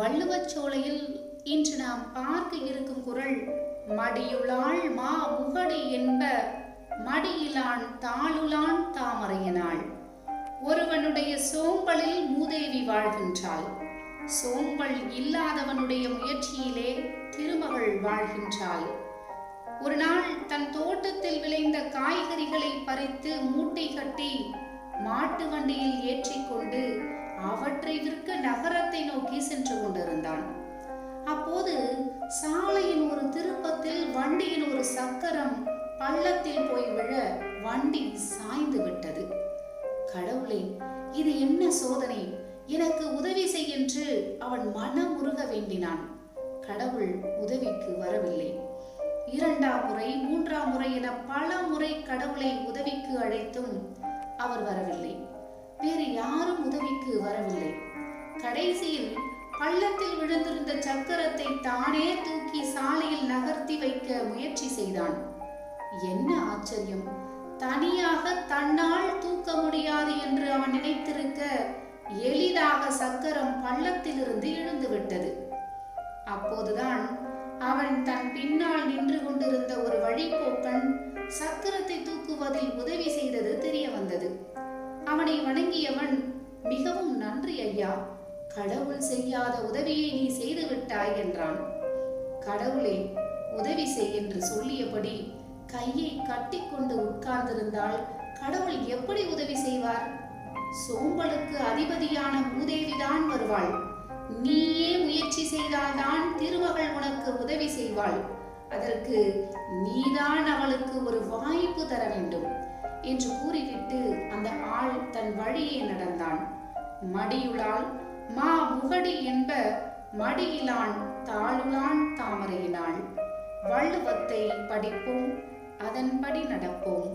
வள்ளுவச்சோலையில் இன்று நாம் பார்க்க இருக்கும் குரல் மடியுளாள் மா முகடி என்ப மடியிலான் தாளுலான் தாமரையனாள். ஒருவனுடைய சோம்பலில் மூதேவி வாழ்கின்றாள். சோம்பல் இல்லாதவனுடைய முயற்சியிலே திருமகள் வாழ்கின்றாள். ஒரு நாள் தன் தோட்டத்தில் விளைந்த காய்கறிகளை பறித்து மூட்டை கட்டி மாட்டு வண்டியில் ஏற்றிக்கொண்டு அவற்றை நோக்கி சென்று கொண்டிருந்தான். அப்போது சாலையின் ஒரு திருப்பத்தில் வண்டியின் ஒரு சக்கரம் பள்ளத்தில் போய் விழ வண்டி சாய்ந்து விட்டது. கடவுளே இது என்ன சோதனை? எனக்கு உதவி செய் என்று அவன் மனம் உருக வேண்டினான். கடவுள் உதவிக்கு வரவில்லை. இரண்டாம் முறை மூன்றாம் முறை என பல முறை கடவுளை உதவிக்கு அழைத்தும் அவர் வரவில்லை. வேறு யாரும் உதவிக்கு வரவில்லை. கடைசியில் பள்ளத்தில் விழுந்திருந்த சக்கரத்தை தானே தூக்கி சாலையில் நகர்த்தி வைக்க முயற்சி செய்தான். என்ன ஆச்சரியம். தனியாக தன்னால் தூக்க முடியாது என்று அவன் நினைத்திருக்க எளிதாக சக்கரம் பள்ளத்திலிருந்து எழுந்து விட்டது அப்போதுதான் அவன் தன் பின்னால் நின்று கொண்டிருந்த ஒரு வழிபோக்கன் சக்கரத்தை தூக்குவதில் உதவி செய்தது தெரிய வந்தது. அவனை வணங்கியவன் மிகவும் நன்றி ஐயா. கடவுள் செய்யாத உதவியை நீ செய்து விட்டாய் என்றான். கடவுளே உதவி செய் என்று சொல்லியபடி கையை கட்டிக்கொண்டு உட்கார்ந்திருந்தால் கடவுள் எப்படி உதவி செய்வார்? சோம்பலுக்கு அதிபதியான மூதேவிதான் வருவாள். நீயே முயற்சி செய்தால்தான் திருமகள் உனக்கு உதவி செய்வாள். அதற்கு நீதான் அவளுக்கு ஒரு வாய்ப்பு தர வேண்டும் என்று கூறிவிட்டு அந்த ஆள் தன் வழியே நடந்தான். மடியுளால் மா முகடி என்ப மடியிலான் தாளுலான் தாமரையினாள் வள்ளுவத்தை படிப்போம் அதன்படி நடப்போம்.